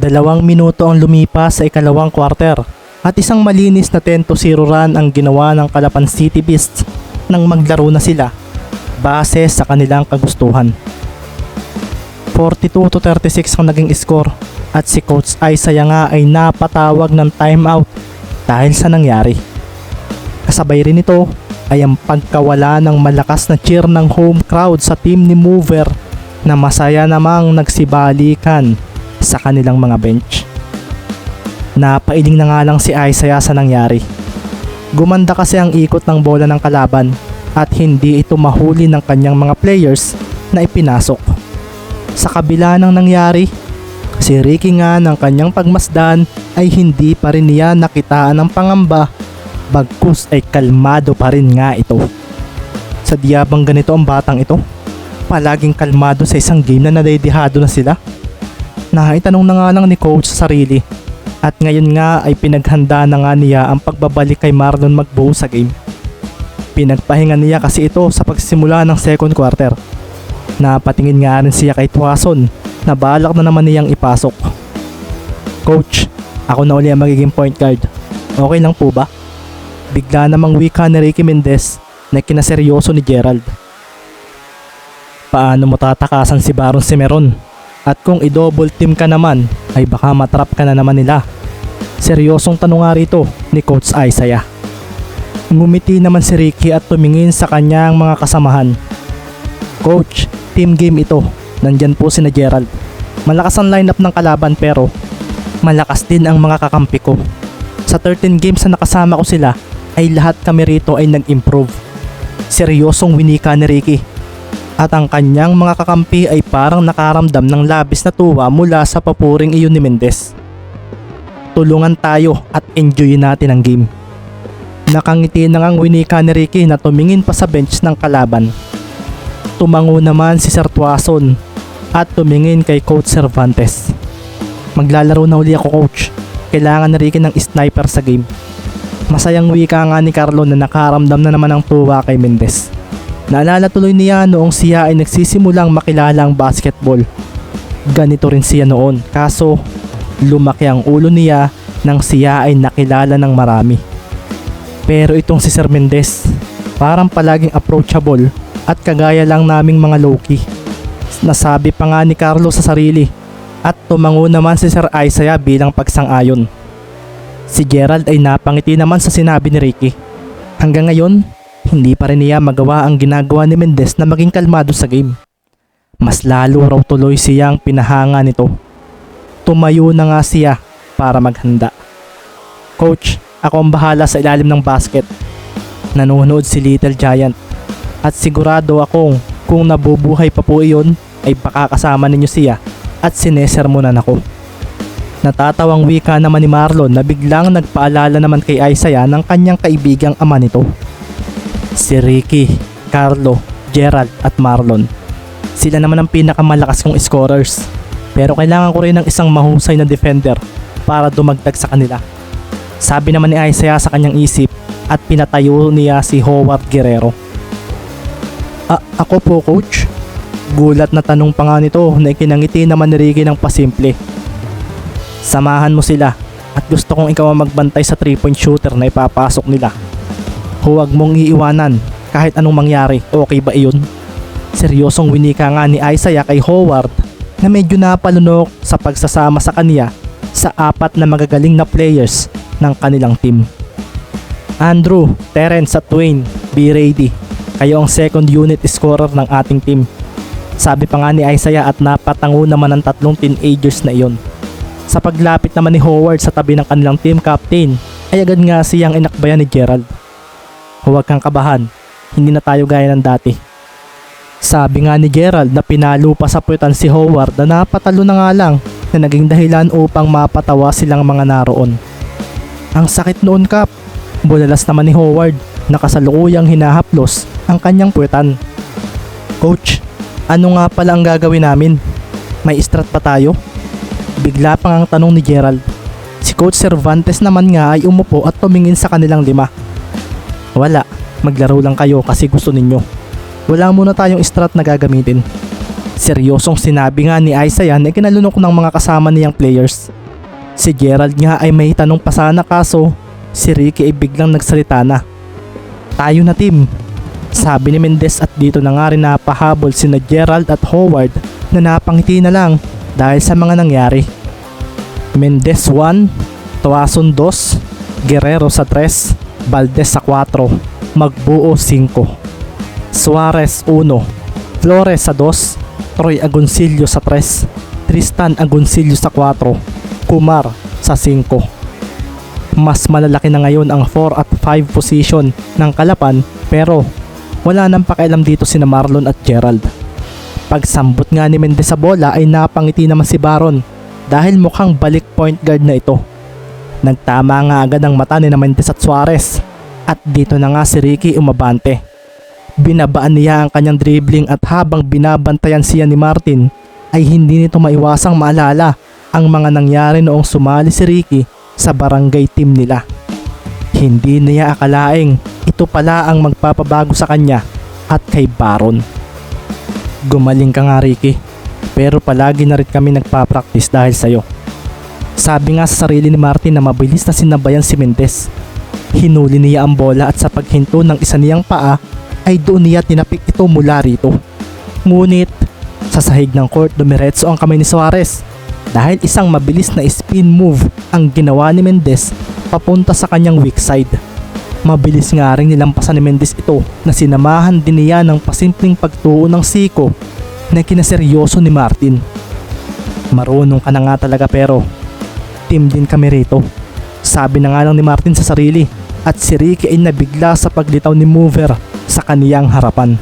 Dalawang minuto ang lumipas sa ikalawang quarter at isang malinis na 10 to 0 run ang ginawa ng Calapan City Beasts nang maglaro na sila base sa kanilang kagustuhan. 42 to 36 ang naging score at si Coach Isaiah nga ay napatawag ng timeout dahil sa nangyari. Kasabay rin ito ay ang pagkawala ng malakas na cheer ng home crowd sa team ni Mover na masaya namang nagsibalikan sa kanilang mga bench. Napailing na nga lang si Isaiah sa nangyari. Gumanda kasi ang ikot ng bola ng kalaban at hindi ito mahuli ng kanyang mga players na ipinasok. Sa kabila ng nangyari, si Ricky nga ng kanyang pagmasdan ay hindi pa rin niya nakitaan ng pangamba bagkus ay kalmado pa rin nga ito. Sa bang ganito ang batang ito? Palaging kalmado sa isang game na nadedihado na sila? Naitanong na nga lang ni coach sa sarili at ngayon nga ay pinaghanda na nga niya ang pagbabalik kay Marlon magbuo sa game. Pinagpahinga niya kasi ito sa pagsimula ng second quarter. Napatingin nga rin siya kay Tuason na balak na naman niyang ipasok. Coach, ako na uli ang magiging point guard. Okay lang po ba? Bigla namang wika ni Ricky Mendez na kinaseryoso ni Gerald. Paano mo tatakasan si Baron Simeron? At kung i-double team ka naman, ay baka matrap ka na naman nila. Seryosong tanong nga rito ni Coach Isaiah. Ngumiti naman si Ricky at tumingin sa kanyang mga kasamahan. Coach, team game ito. Nandyan po si na Gerald. Malakas ang lineup ng kalaban pero malakas din ang mga kakampi ko. Sa 13 games na nakasama ko sila ay lahat kami rito ay nag-improve. Seryosong winika ni Ricky. At ang kanyang mga kakampi ay parang nakaramdam ng labis na tuwa mula sa papuring iyon ni Mendez. Tulungan tayo at enjoy natin ang game. Nakangiti na ngang winika ni Ricky na tumingin pa sa bench ng kalaban. Tumango naman si Sir Tuason at tumingin kay Coach Cervantes. Maglalaro na uli ako coach. Kailangan na Ricky ng sniper sa game. Masayang wika nga ni Carlo na nakaramdam na naman ng tuwa kay Mendez. Naalala tuloy niya noong siya ay nagsisimulang makilala ang basketball. Ganito rin siya noon kaso lumaki ang ulo niya nang siya ay nakilala ng marami. Pero itong si Sir Mendez, parang palaging approachable at kagaya lang naming mga low-key. Nasabi pa nga ni Carlo sa sarili at tumango naman si Sir Isaiah bilang pagsang-ayon. Si Gerald ay napangiti naman sa sinabi ni Ricky. Hanggang ngayon, hindi pa rin niya magawa ang ginagawa ni Mendez na maging kalmado sa game. Mas lalo raw tuloy siyang pinahanga nito. Tumayo na nga siya para maghanda. Coach, ako ang bahala sa ilalim ng basket. Nanonood si Little Giant. At sigurado akong kung nabubuhay pa po iyon ay baka kasama ninyo siya at sinesermonan ako. Natatawang wika naman ni Marlon na biglang nagpaalala naman kay Isaiah ng kanyang kaibigang ama nito. Si Ricky, Carlo, Gerald at Marlon. Sila naman ang pinakamalakas kong scorers. Pero kailangan ko rin ng isang mahusay na defender para dumagdag sa kanila. Sabi naman ni Isaiah sa kanyang isip at pinatayo niya si Howard Guerrero. A- ako po coach. Gulat na tanong pa nga nito na ikinangiti naman ni Ricky ng pasimple. Samahan mo sila at gusto kong ikaw ang magbantay sa 3-point shooter na ipapasok nila. Huwag mong iiwanan kahit anong mangyari. Okay ba iyon? Seryosong winika nga ni Isaiah kay Howard na medyo napalunok sa pagsasama sa kanya sa apat na magagaling na players ng kanilang team. Andrew, Terence at Dwayne, be ready. Kayo ang second unit scorer ng ating team. Sabi pa nga ni Isaiah at napatango naman ng tatlong teenagers na iyon. Sa paglapit naman ni Howard sa tabi ng kanilang team captain, ay agad nga siyang inakbayan ni Gerald. Huwag kang kabahan, hindi na tayo gaya ng dati. Sabi nga ni Gerald na pinalo pa sa puwetan si Howard na napatalo na nga lang na naging dahilan upang mapatawa silang mga naroon. Ang sakit noon Kap, bulalas naman ni Howard na kasalukuyang hinahaplos ang kanyang puwetan. Coach, ano nga pala ang gagawin namin? May strat pa tayo? Bigla pang ang tanong ni Gerald. Si Coach Cervantes naman nga ay umupo at tumingin sa kanilang lima. Wala, maglaro lang kayo kasi gusto ninyo. Wala muna tayong strat na gagamitin. Seryosong sinabi nga ni Isaiah na kinalunok ng mga kasama niyang players. Si Gerald nga ay may tanong pa sana kaso si Ricky ay biglang nagsalita na. Tayo na team. Sabi ni Mendez at dito na nga rin napahabol sina Gerald at Howard na napangiti na lang dahil sa mga nangyari. Mendez 1, Tuason 2, Guerrero sa 3, Valdez sa 4, Magbuo 5. Suarez 1, Flores sa 2, Troy Agoncillo sa 3, Tristan Agoncillo sa 4, Kumar sa 5. Mas malalaki na ngayon ang 4 at 5 position ng Kalapan pero wala nang pakialam dito sina Marlon at Gerald. Pagsambot nga ni Mendez sa bola ay napangiti naman si Baron dahil mukhang balik point guard na ito. Nagtama nga agad ang mata ni na Mendez at Suarez at dito na nga si Ricky umabante. Binabaan niya ang kanyang dribbling at habang binabantayan siya ni Martin ay hindi nito maiwasang maalala ang mga nangyari noong sumali si Ricky sa barangay team nila. Hindi niya akalaing ito pala ang magpapabago sa kanya at kay Baron. Gumaling ka nga Ricky, pero palagi na rin kami nagpa-practice dahil sa'yo. Sabi nga sa sarili ni Martin na mabilis na sinabayan si Mendez. Hinuli niya ang bola at sa paghinto ng isa niyang paa ay doon niya tinapik ito mula rito. Ngunit sa sahig ng court dumiretso ang kamay ni Suarez dahil isang mabilis na spin move ang ginawa ni Mendez papunta sa kanyang weak side. Mabilis nga rin nilampasan ni Mendez ito na sinamahan din niya ng pasimpleng pagtuo ng siko na kinaseryoso ni Martin. Marunong ka na nga talaga pero team din kami rito. Sabi na nga lang ni Martin sa sarili at si Ricky ay nabigla sa paglitaw ni Mover sa kaniyang harapan.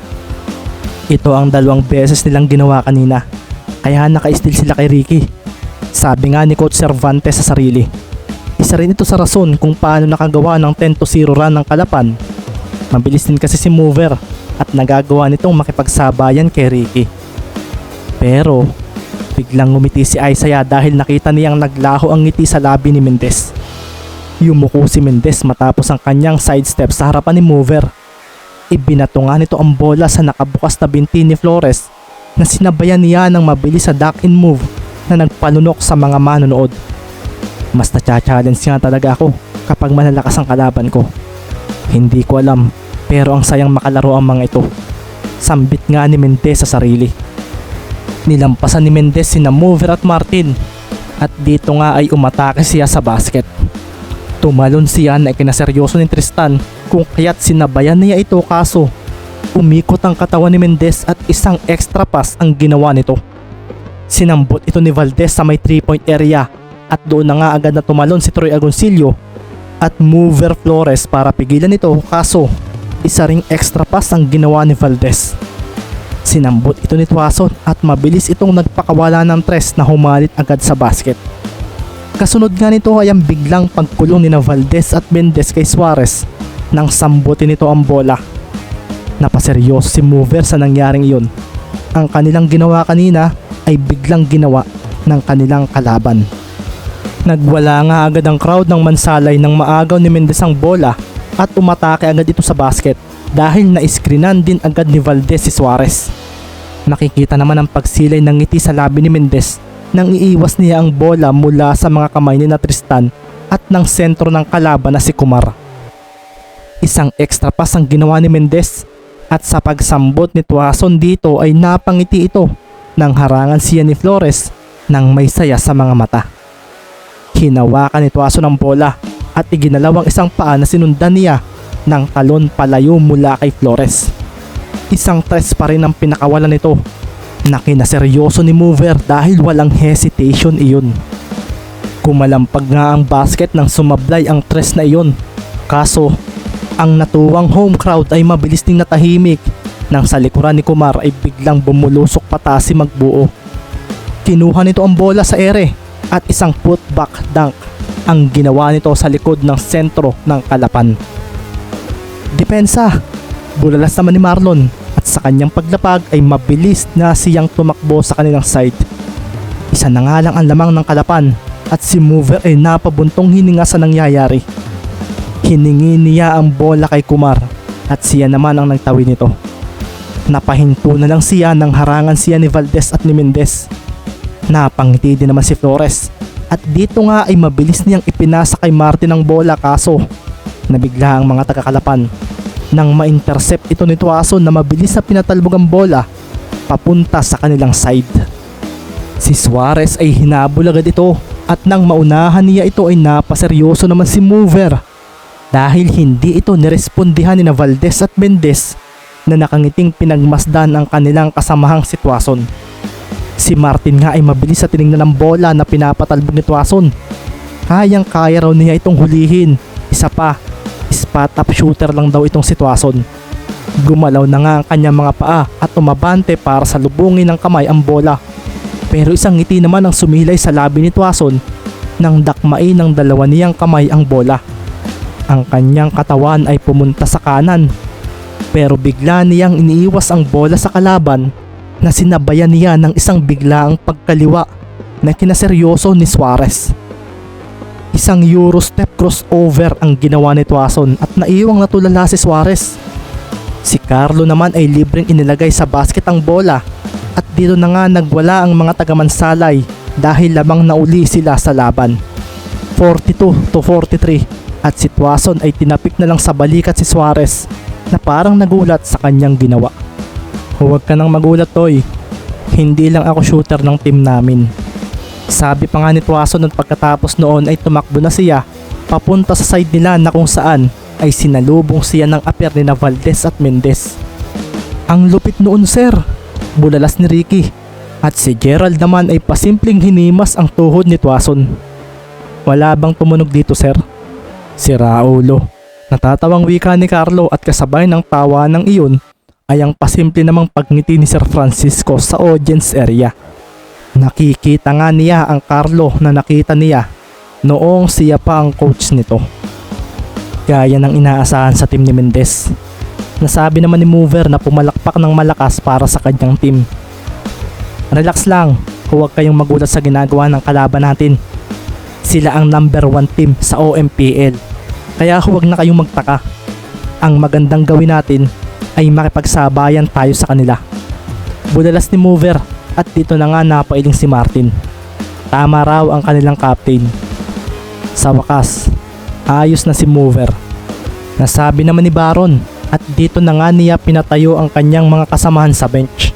Ito ang dalawang beses nilang ginawa kanina kaya naka-steal sila kay Ricky. Sabi nga ni Coach Cervantes sa sarili. Isa rin ito sa rason kung paano nakagawa ng 10 to 0 run ng Kalapan. Mabilis din kasi si Mover at nagagawa nitong makipagsabayan kay Ricky. Pero biglang ngumiti si Isaiah dahil nakita niyang naglaho ang ngiti sa labi ni Mendez. Yumuko si Mendez matapos ang kanyang sidestep sa harapan ni Mover. Ibinato nga nito ang bola sa nakabukas na binti ni Flores na sinabayan niya ng mabilis sa duck in move na nagpanunok sa mga manonood. Mas na-challenge nga talaga ako kapag malalakas ang kalaban ko. Hindi ko alam pero ang sayang makalaro ang mga ito. Sambit nga ni Mendez sa sarili. Nilampasan ni Mendez sina Mover at Martin at dito nga ay umatake siya sa basket. Tumalon siya na ikinaseryoso ni Tristan kung kaya't sinabayan niya ito kaso umikot ang katawan ni Mendez at isang extra pass ang ginawa nito. Sinambot ito ni Valdez sa may 3 point area at doon na nga agad na tumalon si Troy Agoncillo at Mover Flores para pigilan ito kaso isa ring extra pass ang ginawa ni Valdez. Sinambot ito ni Tuason at mabilis itong nagpakawala ng tres na humalit agad sa basket. Kasunod nga nito ay ang biglang pagkulong ni Valdez at Mendez kay Suarez nang sambutin nito ang bola. Napaseryoso si Mover sa nangyaring iyon. Ang kanilang ginawa kanina ay biglang ginawa ng kanilang kalaban. Nagwala nga agad ang crowd ng Mansalay nang maagaw ni Mendez ang bola at umatake agad ito sa basket dahil na-screenan din agad ni Valdez si Suarez. Nakikita naman ang pagsilay ng ngiti sa labi ni Mendez nang iiwas niya ang bola mula sa mga kamay ni na Tristan at ng sentro ng kalaban na si Kumar. Isang extra pass ang ginawa ni Mendez at sa pagsambot ni Tuason dito ay napangiti ito nang harangan siya ni Flores nang may saya sa mga mata. Hinawakan ni Tuason ang bola at iginalaw ang isang paa na sinundan niya ng talon palayo mula kay Flores. Isang tres pa rin ang pinakawalan nito na kinaseryoso ni Mover dahil walang hesitation iyon. Kumalampag nga ang basket nang sumablay ang tres na iyon. Kaso, ang natuwang home crowd ay mabilis ding natahimik nang sa likuran ni Kumar ay biglang bumulusok pataas si Magbuo. Kinuha nito ang bola sa ere at isang putback dunk ang ginawa nito sa likod ng sentro ng kalapan. Depensa! Bulalas naman ni Marlon at sa kanyang paglapag ay mabilis na siyang tumakbo sa kanilang side. Isa na nga lang ang lamang ng kalapan at si Mover ay napabuntong hininga sa nangyayari. Hiningi niya ang bola kay Kumar at siya naman ang nagtawi nito. Napahinto na lang siya nang harangan siya ni Valdez at ni Mendez. Napangiti din naman si Flores at dito nga ay mabilis niyang ipinasa kay Martin ang bola kaso nabigla ang mga tagakalapan nang ma-intercept ito ni Tuason na mabilis na pinatalbog ang bola papunta sa kanilang side. Si Suarez ay hinabol agad ito at nang maunahan niya ito ay napaseryoso naman si Mover dahil hindi ito nirespondihan ni na Valdez at Mendez na nakangiting pinagmasdan ang kanilang kasamahang sitwasyon. Si Martin nga ay mabilis sa tinignan ng bola na pinapatalbog ni Tuason. Kayang kaya raw niya itong hulihin. Isa pa, spot up shooter lang daw itong sitwasyon. Gumalaw na nga ang kanyang mga paa at umabante para sa lubungin ng kamay ang bola. Pero isang ngiti naman ang sumilay sa labi ni Tuason nang dakmain ng dalawa niyang kamay ang bola. Ang kanyang katawan ay pumunta sa kanan. Pero bigla niyang iniiwas ang bola sa kalaban na sinabayan niya ng isang biglaang pagkaliwa na kinaseryoso ni Suarez. Isang Euro step crossover ang ginawa ni Tuason at naiwang natulala si Suarez. Si Carlo naman ay libreng inilagay sa basket ang bola at dito na nga nagwala ang mga tagamansalay dahil lamang nauli sila sa laban. 42 to 43 at si Tuason ay tinapik na lang sa balikat si Suarez na parang nagulat sa kanyang ginawa. Huwag ka nang magulat Toy. Hindi lang ako shooter ng team namin. Sabi pa nga ni Tuason at pagkatapos noon ay tumakbo na siya papunta sa side nila na kung saan ay sinalubong siya ng aper ni Valdez at Mendez. Ang lupit noon sir, bulalas ni Ricky. At si Gerald naman ay pasimpleng hinimas ang tuhod ni Tuason. Wala bang tumunog dito sir? Si Raulo. Natatawang wika ni Carlo at kasabay ng tawa ng iyon ay ang pasimple namang pagngiti ni Sir Francisco sa audience area. Nakikita nga niya ang Carlo na nakita niya noong siya pa ang coach nito. Gaya ng inaasahan sa team ni Mendez. Nasabi naman ni Mover na pumalakpak ng malakas para sa kanyang team. Relax lang, huwag kayong magulat sa ginagawa ng kalaban natin. Sila ang number one team sa OMPL. Kaya huwag na kayong magtaka. Ang magandang gawin natin ay makipagsabayan tayo sa kanila. Budalas ni Mover at dito na nga napailing si Martin. Tama raw ang kanilang captain. Sa wakas, ayos na si Mover. Nasabi naman ni Baron at dito na nga niya pinatayo ang kanyang mga kasamahan sa bench.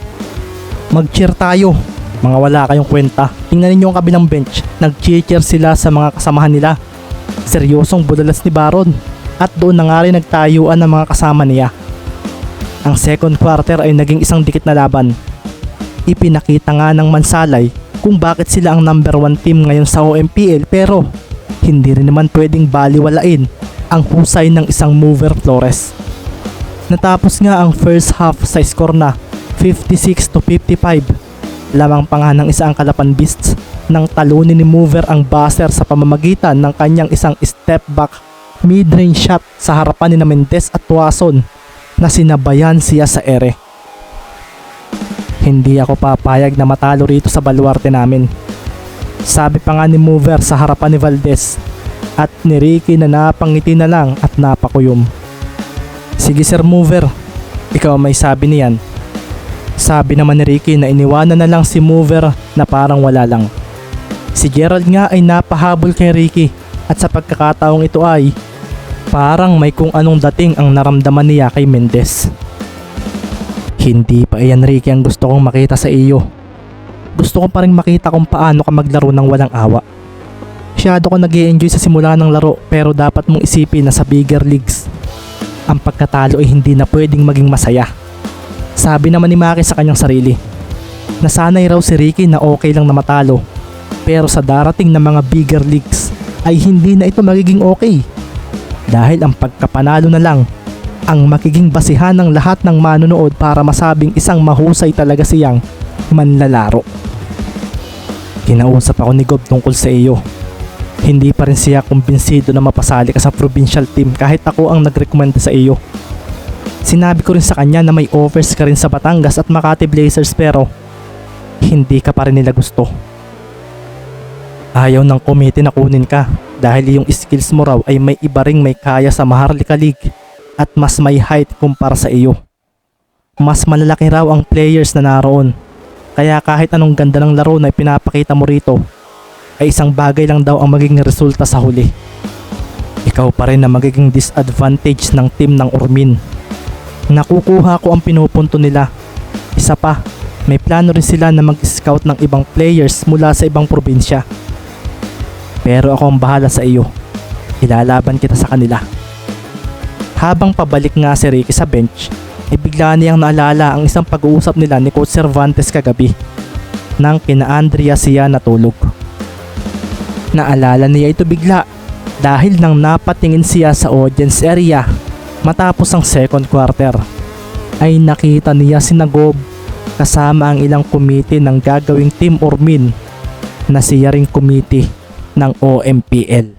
Mag-cheer tayo, mga wala kayong kwenta. Tingnan ninyo ang kabilang bench, nag-cheer sila sa mga kasamahan nila. Seryosong budalas ni Baron at doon na nga rin nagtayuan ng mga kasama niya. Ang second quarter ay naging isang dikit na laban. Ipinakita nga ng Mansalay kung bakit sila ang number one team ngayon sa OMPL pero hindi rin naman pwedeng baliwalain ang husay ng isang mover Flores. Natapos nga ang first half sa score na 56 to 55. Lamang pa nga ng isang kalapan beasts nang talunin ni Mover ang buzzer sa pamamagitan ng kanyang isang step back mid-range shot sa harapan ni Mendez at Tuason na sinabayan siya sa ere. Hindi ako papayag na matalo rito sa baluarte namin. Sabi pa nga ni Mover sa harapan ni Valdez at ni Ricky na napangiti na lang at napakuyom. Sige Sir Mover, ikaw may sabi niyan. Sabi naman ni Ricky na iniwanan na lang si Mover na parang wala lang. Si Gerald nga ay napahabol kay Ricky at sa pagkakataong ito ay parang may kung anong dating ang naramdaman niya kay Mendez. Hindi pa iyan Ricky ang gusto kong makita sa iyo. Gusto ko pa rin makita kung paano ka maglaro ng walang awa. Masyado ko nag enjoy sa simula ng laro pero dapat mong isipin na sa bigger leagues, ang pagkatalo ay hindi na pwedeng maging masaya. Sabi naman ni Maki sa kanyang sarili, nasanay raw si Ricky na okay lang na matalo pero sa darating na mga bigger leagues ay hindi na ito magiging okay. Dahil ang pagkapanalo na lang ang magiging basihan ng lahat ng manonood para masabing isang mahusay talaga siyang manlalaro. Kinausap ako ni Gob tungkol sa iyo. Hindi pa rin siya kumbinsido na mapasali ka sa provincial team kahit ako ang nag-recommend sa iyo. Sinabi ko rin sa kanya na may offers ka rin sa Batangas at Makati Blazers pero hindi ka pa rin nila gusto. Ayaw ng committee na kunin ka dahil yung skills mo raw ay may iba ring may kaya sa Maharlika League at mas may height kumpara sa iyo. mas malalaki raw ang players na naroon. Kaya kahit anong ganda ng laro na ipinapakita mo rito, ay isang bagay lang daw ang magiging resulta sa huli. Ikaw pa rin na magiging disadvantage ng team ng Ormin. Nakukuha ko ang pinupunto nila. Isa pa, may plano rin sila na mag-scout ng ibang players mula sa ibang probinsya. Pero ako ang bahala sa iyo. Ilalaban kita sa kanila. Habang pabalik nga si Ricky sa bench, ay bigla niyang naalala ang isang pag-uusap nila ni Coach Cervantes kagabi nang kina Andrea siya natulog. Naalala niya ito bigla dahil nang napatingin siya sa audience area matapos ang second quarter ay nakita niya si Nagob kasama ang ilang committee ng gagawing Team Ormin na siya ring committee ng OMPL.